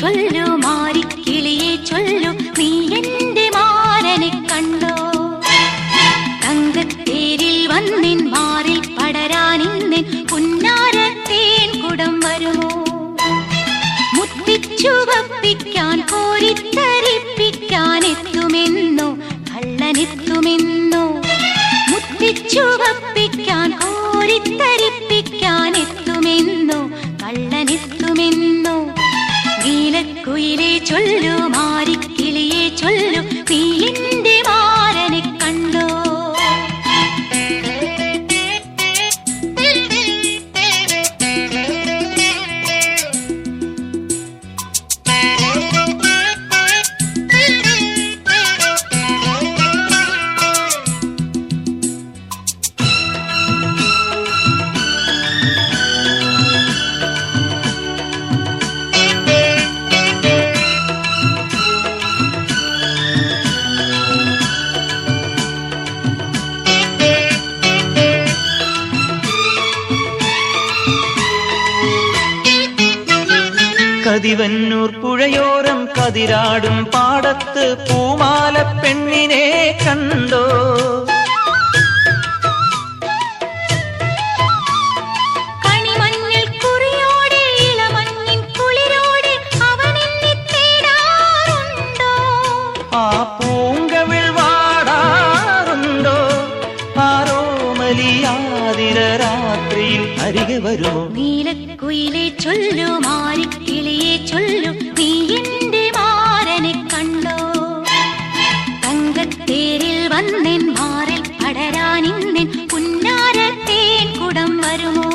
ചൊല്ലു മാരിക്കിളിയെ ചൊല്ലു. നീ കണ്ടോ? മാറിൽ കുടം വരുമോ? മുത്തിച്ചുവപ്പിക്കാൻ കോരിത്തരിപ്പിക്കാൻ എത്തുമെന്നോ നീലക്കുയിലെ ചൊല്ലു മാരിക്കിളിയെ ചൊല്ലു നീ കതിവന്നൂർ പുഴയോരം കതിരാടും പാടത്ത് പൂമാല പെണ്ണിനെ കണ്ടോ? രാത്രിയിൽ അരികെ വരുമോ? നീലക്കുയിലെ ചൊല്ലു പടരാനിന്നെൻ പുന്നാരത്തേൻ കുടം വരുമോ?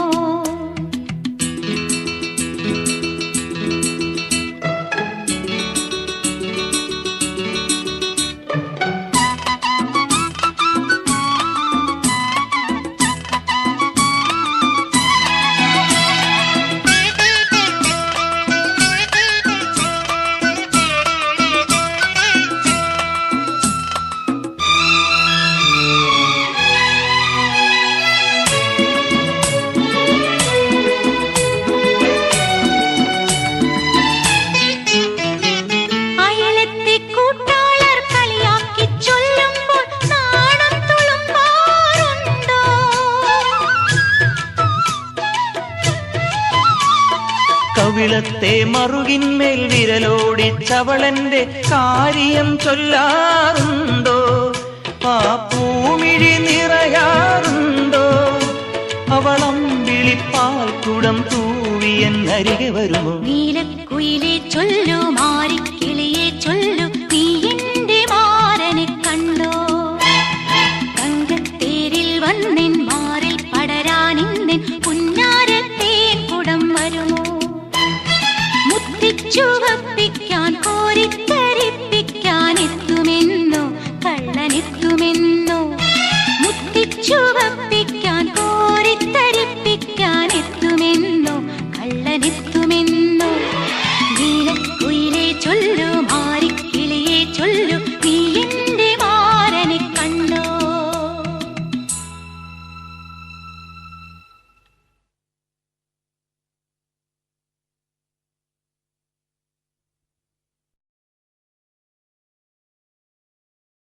കവിളത്തെ മറുകിന്മേൽ വിരലോടി ചവളന്റെ കാര്യം ചൊല്ലാറുണ്ടോ? ആ പൂമിഴി നിറയാറുണ്ടോ? അവളം വിളിപ്പാൽ കുടം തൂവിയൻ അരികെ വരുമോ? നീലക്കുയിലെ ചൊല്ലു മാറിക്കിളിയെ ചൊല്ലു നീ മാരനെ കണ്ടോ? തങ്കത്തേരിൽ വന്നെൻ മുത്തിച്ചുവപ്പിക്കാൻ